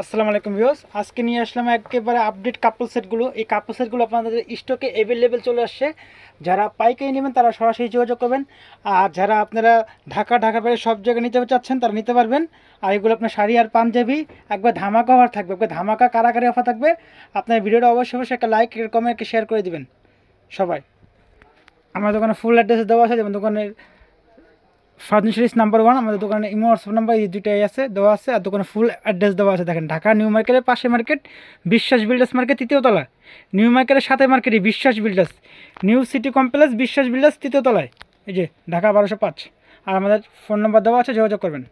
আসসালামু আলাইকুম ভিউস আজকে নিয়ে আসলাম একেবারে আপডেট কাপল সেটগুলো এই কাপল সেটগুলো আপনাদের স্টকে অ্যাভেলেবেল চলে আসছে। যারা পাইকারি নেবেন, তারা সরাসরি যোগাযোগ করবেন। আর যারা আপনারা ঢাকা ঢাকা বাইরে সব জায়গায় নিতে চাচ্ছেন, তারা নিতে পারবেন। আর এগুলো আপনার শাড়ি আর পাঞ্জাবি, একবার ধামাকা অফার থাকবে। একবার ধামাকা কারাকারি অফার থাকবে। আপনার ভিডিওটা অবশ্যই অবশ্যই একটা লাইক কমেন্ট শেয়ার করে দিবেন। সবাই। আমার দোকানে ফুল অ্যাড্রেস দেওয়া আছে, যেমন দোকানের ফার্নিচারিস নাম্বার ওয়ান আমাদের দোকানে ইমো হোয়াটসঅ্যাপ নাম্বার এই দুইটাই আছে, দেওয়া আছে, আর দোকানে ফুল অ্যাড্রেস দেওয়া আছে। দেখেন, ঢাকা নিউ মার্কেটের পাশে মার্কেট, বিশ্বাস বিল্ডার্স মার্কেট তৃতীয় তলা নিউ মার্কেটের সাথে মার্কেটই Biswas builders new city complex, Biswas builders তৃতীয় তলায়। এই যে, ঢাকা বারোশো পাঁচ। আর আমাদের ফোন নাম্বার দেওয়া আছে, যোগাযোগ করবেন।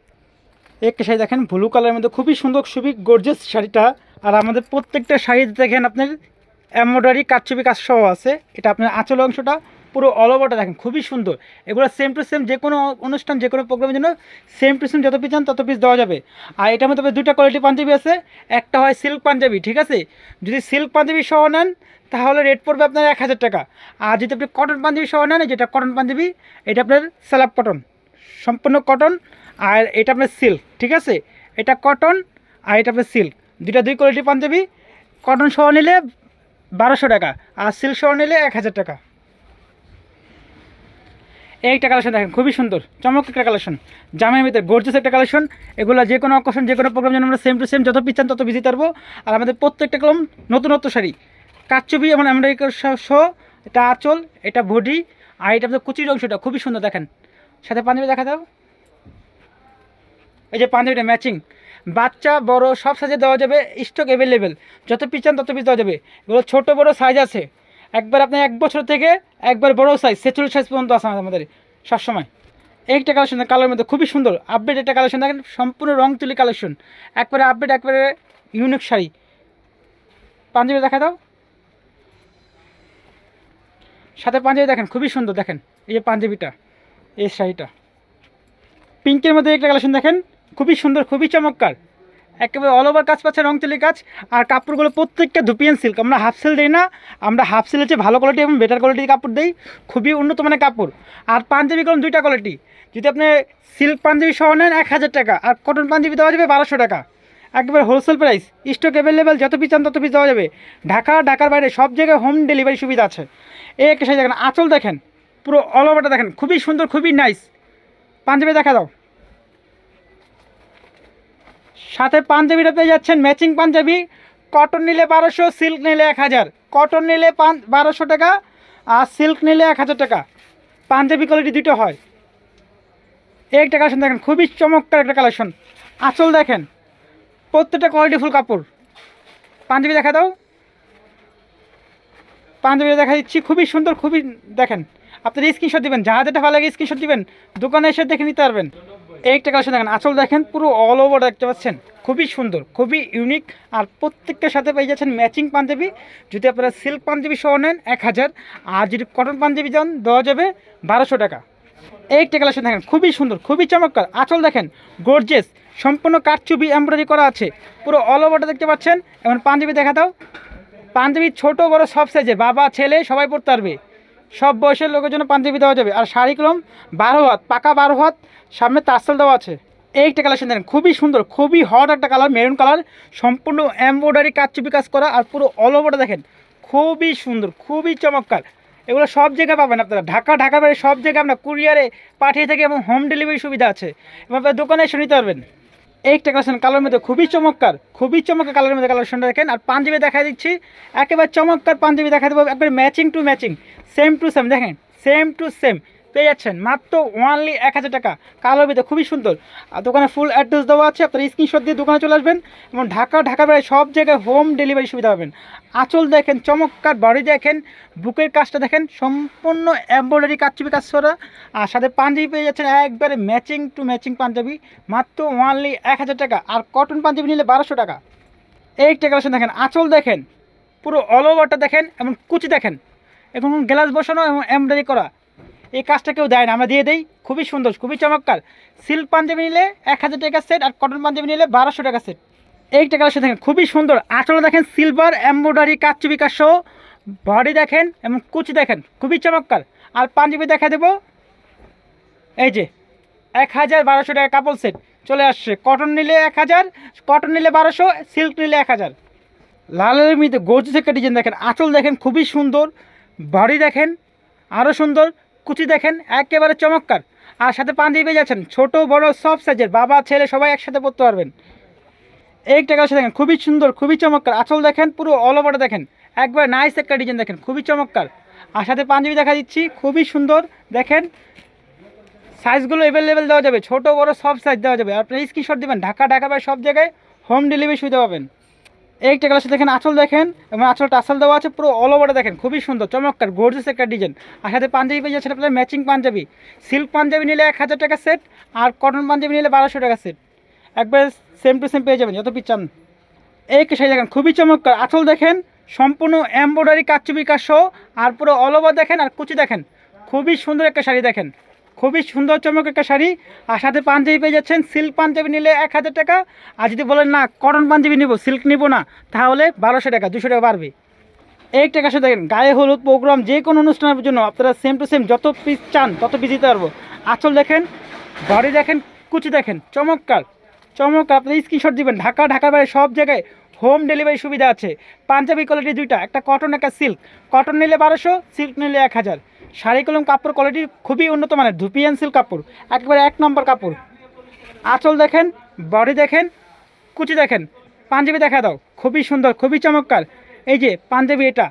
একটা শাড়ি দেখেন ব্লু কালারের মধ্যে খুবই সুন্দর খুবই গর্জেস শাড়িটা। আর আমাদের প্রত্যেকটা শাড়িতে দেখেন, আপনার এমব্রয়ডারি কারচুপি কাজ সহ আছে। এটা আপনার আঁচল অংশটা। পুরো অল ওভারটা দেখেন, খুবই সুন্দর। এগুলো সেম টু সেম যে কোনো অনুষ্ঠান যে কোনো প্রোগ্রামের জন্য সেম টু সেম যত পিস চান তত পিস দেওয়া যাবে। আর এটার মধ্যে দুইটা কোয়ালিটি পাঞ্জাবি আছে, একটা হয় সিল্ক পাঞ্জাবি, ঠিক আছে? যদি সিল্ক পাঞ্জাবি সহ নেন, তাহলে রেট পড়বে আপনার এক হাজার টাকা। আর যদি আপনি কটন পাঞ্জাবি সহ নেন যেটা কটন পাঞ্জাবি, এটা আপনার স্যালাপ কটন সম্পূর্ণ কটন আর এটা আপনার সিল্ক ঠিক আছে? এটা কটন আর এটা আপনার সিল্ক দুইটা দুই কোয়ালিটি পাঞ্জাবি কটন সহ নিলে বারোশো টাকা, আর সিল্ক সহ নিলে এক হাজার টাকা। এই একটা কালেকশন দেখেন, খুবই সুন্দর চমক একটা কালেকশন জামের ভিতরে গর্জেস একটা কালেকশন এগুলো যে কোনো অকেশন যে কোনো প্রোগ্রাম যেন আমরা সেম টু সেম যত পিচ্ছান তত বিজি পারব আর আমাদের প্রত্যেকটা কলম নতুনত্ব শাড়ি। কারচুপি এবং আমেরিকার শো এটা আঁচল, এটা বডি আর এটা আপনার কুচির অংশটা, খুবই সুন্দর, দেখেন। সাথে পাঞ্জাবি দেখা দাও। এই যে পাঞ্জাবিটা ম্যাচিং বাচ্চা, বড়, সব সাইজে দেওয়া যাবে স্টক অ্যাভেলেবেল যত পিস চান তত পিস দেওয়া যাবে। এগুলো ছোটো, বড় সাইজ আছে। একবার আপনার এক বছর থেকে একবার বড় সাইজ ছেচল্লিশ সাইজ পর্যন্ত আছে আমাদের সবসময়। একটা কালেকশন কালারের মধ্যে খুবই সুন্দর। আপডেট একটা কালেকশন দেখেন, সম্পূর্ণ রং তুলি কালেকশন একবারে আপডেট একবারে ইউনিক শাড়ি। পাঞ্জাবি দেখা দাও। সাথে পাঞ্জাবি দেখেন, খুবই সুন্দর দেখেন, এই যে পাঞ্জাবিটা, এই শাড়িটা। পিঙ্কের মধ্যে একটা কালেকশন দেখেন, খুবই সুন্দর, খুবই চমৎকার। একেবারে অল ওভার কাজ পাচ্ছে রং তুলি কাজ, আর কাপড়গুলো প্রত্যেকটা ধুপিয়ান সিল্ক আমরা হাফ সেল দিই না, আমরা হাফ সেলের চেয়ে ভালো কোয়ালিটি এবং বেটার কোয়ালিটির কাপড় দিই। খুবই উন্নত মানের কাপড়। আর পাঞ্জাবি কলম দুইটা কোয়ালিটি যদি আপনি সিল্ক পাঞ্জাবি সহ নেন, এক হাজার টাকা। আর কটন পাঞ্জাবি দেওয়া যাবে বারোশো টাকা। একবারে হোলসেল প্রাইস স্টক অ্যাভেলেবেল যত পিস চান তত পিস দেওয়া যাবে। ঢাকা, ঢাকার বাইরে সব জায়গায় হোম ডেলিভারি সুবিধা আছে। এই একটা সাইজ দেখেন, আঁচল দেখেন, পুরো অল ওভারটা দেখেন। খুবই সুন্দর, খুবই নাইস পাঞ্জাবি দেখা দাও। সাথে পাঞ্জাবিটা পেয়ে যাচ্ছেন ম্যাচিং পাঞ্জাবি। কটন নিলে বারোশো সিল্ক নিলে এক হাজার। কটন নিলে পান, বারোশো টাকা, আর সিল্ক নিলে এক হাজার টাকা। পাঞ্জাবি কোয়ালিটি দুটো হয়। একটা কালেকশন দেখেন, খুবই চমৎকার একটা কালেকশন আঁচল দেখেন, প্রত্যেকটা কোয়ালিটি ফুল কাপড়। পাঞ্জাবি দেখা দাও। পাঞ্জাবি দেখা দিচ্ছি, খুবই সুন্দর, খুবই দেখেন। আপনার স্ক্রিনশট দিবেন যা যেটা ভালো লাগে স্ক্রিনশট দিবেন, দোকানে এসে দেখে নিতে পারবেন। একটা কালেকশন দেখেন, আঁচল দেখেন, পুরো অল ওভার দেখতে পাচ্ছেন। খুবই সুন্দর, খুবই ইউনিক আর প্রত্যেকটার সাথে পেয়ে যাচ্ছেন ম্যাচিং পাঞ্জাবি। যদি আপনারা সিল্ক পাঞ্জাবি সহ নেন, এক হাজার। আর যদি কটন পাঞ্জাবি যান, দেওয়া যাবে বারোশো টাকা। একটা কালেকশন দেখেন, খুবই সুন্দর, খুবই চমৎকার। আঁচল দেখেন গর্জেস সম্পূর্ণ কাঠচুবি এমব্রয়ডারি করা আছে। পুরো অল ওভারটা দেখতে পাচ্ছেন। এবং পাঞ্জাবি দেখা দাও। পাঞ্জাবি ছোট, বড়, সব সাইজের বাবা, ছেলে, সবাই পড়তে পারবে। সব বয়সের লোকের জন্য পাঞ্জাবি দেওয়া যাবে। আর শাড়ি কলম বারো হাত, পাকা বারো হাত, সামনে তাসল দেওয়া আছে। এই একটা কালেকশন দেখেন খুবই সুন্দর, খুবই হট একটা কালার মেরুন কালার সম্পূর্ণ এমব্রয়ডারি কাচুপি কাজ করা, আর পুরো অল ওভারটা দেখেন। খুবই সুন্দর, খুবই চমৎকার। এগুলো সব জায়গায় পাবেন আপনারা। ঢাকা ঢাকা বাইরে সব জায়গায় আপনার কুরিয়ারে পাঠিয়ে থেকে এবং হোম ডেলিভারি সুবিধা আছে। এবং আপনার দোকানে এসে নিতে পারবেন। একটা কালেকশন কালার মধ্যে খুবই চমৎকার খুবই চমৎকার কালারের মধ্যে কালেকশনটা দেখেন। আর পাঞ্জাবি দেখা দিচ্ছি, একেবারে চমৎকার পাঞ্জাবি দেখা দেবো, একবারে matching to matching same to same দেখেন সেম টু সেম পেয়ে যাচ্ছেন। মাত্র ওয়ানলি এক হাজার টাকা। কালো ভিতরে খুবই সুন্দর। আর দোকানে ফুল অ্যাড্রেস দেওয়া আছে। আপনার স্ক্রিনশট দিয়ে দোকানে চলে আসবেন এবং ঢাকা ঢাকা বাইরে সব জায়গায় হোম ডেলিভারি সুবিধা পাবেন। আঁচল দেখেন, চমৎকার বডি দেখেন, বুকের কাজটা দেখেন, সম্পূর্ণ এমব্রয়ডারি কাচুবি কাজ করা। আর সাথে পাঞ্জাবি পেয়ে যাচ্ছেন, একবারে ম্যাচিং টু ম্যাচিং পাঞ্জাবি। মাত্র ওয়ানলি এক হাজার টাকা। আর কটন পাঞ্জাবি নিলে বারোশো টাকা। এই কালেকশন দেখেন, আঁচল দেখেন, পুরো অল ওভারটা দেখেন এবং কুচি দেখেন। এবং গ্লাস বসানো এবং এমব্রয়ডারি করা। এই কাজটা কেউ দেয় না। আমরা দিয়ে দেই। খুবই সুন্দর, খুবই চমৎকার। সিল্ক পাঞ্জাবি নিলে এক হাজার টাকা সেট আর কটন পাঞ্জাবি নিলে বারোশো টাকা সেট এই টাকা সাথে দেখেন, খুবই সুন্দর। আঁচলে দেখেন সিলভার এমব্রয়ডারি কাচুবি কাজ সহ বডি দেখেন এবং কুচি দেখেন, খুবই চমৎকার। আর পাঞ্জাবি দেখা দেবো। এই যে, এক হাজার বারোশো টাকা কাপড় সেট চলে আসছে। কটন নিলে এক হাজার কটন নিলে বারোশো সিল্ক নিলে এক হাজার। লালের মধ্যে গর্জিস থেকে ডিজাইন দেখেন। আঁচল দেখেন, খুবই সুন্দর। বাড়ি দেখেন আরও সুন্দর। কুচি দেখেন, একেবারে চমৎকার। আর সাথে পাঞ্জাবি পেয়ে যাচ্ছেন, ছোট, বড়, সব সাইজের বাবা, ছেলে, সবাই একসাথে পরতে পারবেন। এই টাকা দেখেন, খুবই সুন্দর, খুবই চমৎকার। আঁচল দেখেন, পুরো অল ওভার দেখেন। একবার নাইস একটা ডিজাইন দেখেন, খুবই চমৎকার। আর সাথে পাঞ্জাবি দেখা দিচ্ছি, খুবই সুন্দর। দেখেন সাইজগুলো অ্যাভেলেবেল দেওয়া যাবে, ছোট, বড়, সব সাইজ দেওয়া যাবে। আপনার স্ক্রিনশট দেবেন, ঢাকা ঢাকা বা সব জায়গায় হোম ডেলিভারি সুবিধা পাবেন। একটা কালার দেখেন আঁচল দেখেন, এবং আঁচলটা আসল দেওয়া আছে, পুরো অল ওভারে দেখেন, খুবই সুন্দর, চমৎকার গোর্জেস একটা ডিজাইন আর সাথে পাঞ্জাবি পেয়ে যাচ্ছেন আপনার ম্যাচিং পাঞ্জাবি। সিল্ক পাঞ্জাবি নিলে এক হাজার টাকা সেট আর কটন পাঞ্জাবি নিলে বারোশো টাকা সেট একবার সেম টু সেম পেয়ে যাবেন, যত পিস চান। এই একটা শাড়ি দেখেন, খুবই চমৎকার। আঁচল দেখেন, সম্পূর্ণ এমব্রয়ডারি কাচুবি কাজ আর পুরো অল ওভার দেখেন, আর কুচি দেখেন। খুবই সুন্দর একটা শাড়ি দেখেন। খুবই সুন্দর চমক একটা শাড়ি। আর সাথে পাঞ্জাবি পেয়ে যাচ্ছেন সিল্ক পাঞ্জাবি নিলে এক হাজার টাকা। আর যদি বলেন না কটন পাঞ্জাবি নিব সিল্ক নিব না, তাহলে বারোশো টাকা, দুশো টাকা বাড়বে। এই টাকা সাথে দেখেন, গায়ে হলুদ প্রোগ্রাম যে কোনো অনুষ্ঠানের জন্য আপনারা সেম টু সেম যত পিস চান, তত পিস দিতে পারব। আঁচল দেখেন ঘরে দেখেন, কুচি দেখেন, চমৎকার। চমৎকার, আপনি স্ক্রিনশট দিবেন, ঢাকা ঢাকা বাইরে সব জায়গায় হোম ডেলিভারি সুবিধা আছে। পাঞ্জাবি কোয়ালিটি দুইটা, একটা কটন একটা সিল্ক কটন নিলে বারোশো সিল্ক নিলে এক হাজার। শাড়ি, কলম, কাপড় কোয়ালিটি খুবই উন্নত মানের। ধুপিয়ান সিল্ক কাপড়, একেবারে এক নম্বর কাপড়। আঁচল দেখেন বডি দেখেন, কুচি দেখেন, পাঞ্জাবি দেখা দাও, খুবই সুন্দর, খুবই চমৎকার। এই যে পাঞ্জাবি এটা,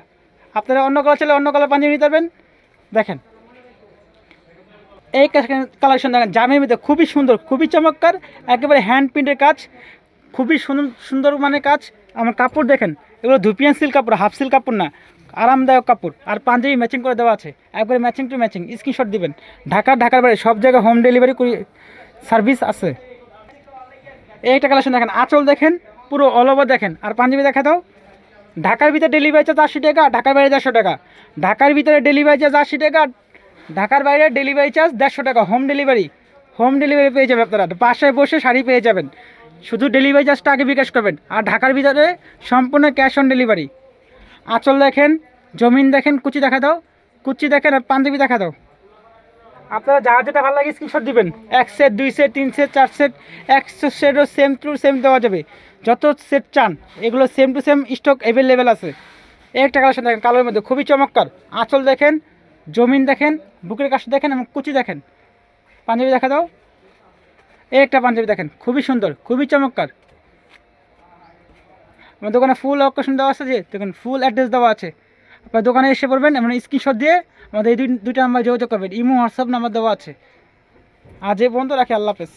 আপনারা অন্য কালার চাইলে অন্য কালার পাঞ্জাবি নিতে পারবেন। দেখেন, এই কালেকশন দেখেন, জামের মধ্যে খুবই সুন্দর, খুবই চমৎকার, একেবারে হ্যান্ড প্রিন্টের কাজ, খুবই সুন্দর সুন্দর মানে কাজ। আমার কাপড় দেখেন, এগুলো ধুপিয়ান সিল্ক কাপড় হাফ সিল্ক কাপড় না, আরামদায়ক কাপড়। আর পাঞ্জাবি ম্যাচিং করে দেওয়া আছে। একবারে ম্যাচিং টু ম্যাচিং স্ক্রিনশট দিবেন। ঢাকা, ঢাকার বাইরে সব জায়গায় হোম ডেলিভারি করি সার্ভিস আছে। এই একটা কালেকশন দেখেন, আঁচল দেখেন, পুরো অল ওভার দেখেন। আর পাঞ্জাবি দেখা দাও। ঢাকার ভিতরে ডেলিভারি চার্জ আশি টাকা, ঢাকার বাইরে দেড়শো টাকা। ঢাকার ভিতরে ডেলিভারি চার্জ আশি টাকা, ঢাকার বাইরে ডেলিভারি চার্জ দেড়শো টাকা। হোম ডেলিভারি হোম ডেলিভারি পেয়ে যাবেন আপনারা। বাসায় বসে শাড়ি পেয়ে যাবেন। শুধু ডেলিভারি চার্জটা আগে বিকাশ করবেন, আর ঢাকার ভিতরে সম্পূর্ণ ক্যাশ অন ডেলিভারি আঁচল দেখেন, জমিন দেখেন, কুচি দেখা দাও। কুচি দেখেন, আর পাঞ্জাবি দেখা দাও। আপনারা যা যেটা ভালো লাগে স্ক্রিনশট দিবেন। এক সেট দুই সেট তিন সেট চার সেট একশো সেটও সেম টু সেম দেওয়া যাবে। যত সেট চান, এগুলো same to same stock available আছে। একটা কালেকশন দেখেন, কালোর মধ্যে, খুবই চমৎকার। আঁচল দেখেন, জমিন দেখেন, বুকের কাছে দেখেন, এবং কুচি দেখেন। পাঞ্জাবি দেখা দাও। এই একটা পাঞ্জাবি দেখেন, খুবই সুন্দর, খুবই চমৎকার। আমার দোকানে ফুল অকেশন দেওয়া আছে যে, দেখুন ফুল অ্যাড্রেস দেওয়া আছে। আপনার দোকানে এসে পড়বেন এমন স্ক্রিনশট দিয়ে আমাদের এই দুই দুইটা নাম্বার যোগাযোগ করবেন। ইমো হোয়াটসঅ্যাপ নাম্বার দেওয়া আছে। আজ এই পর্যন্ত রাখি, আল্লাহ হাফেজ।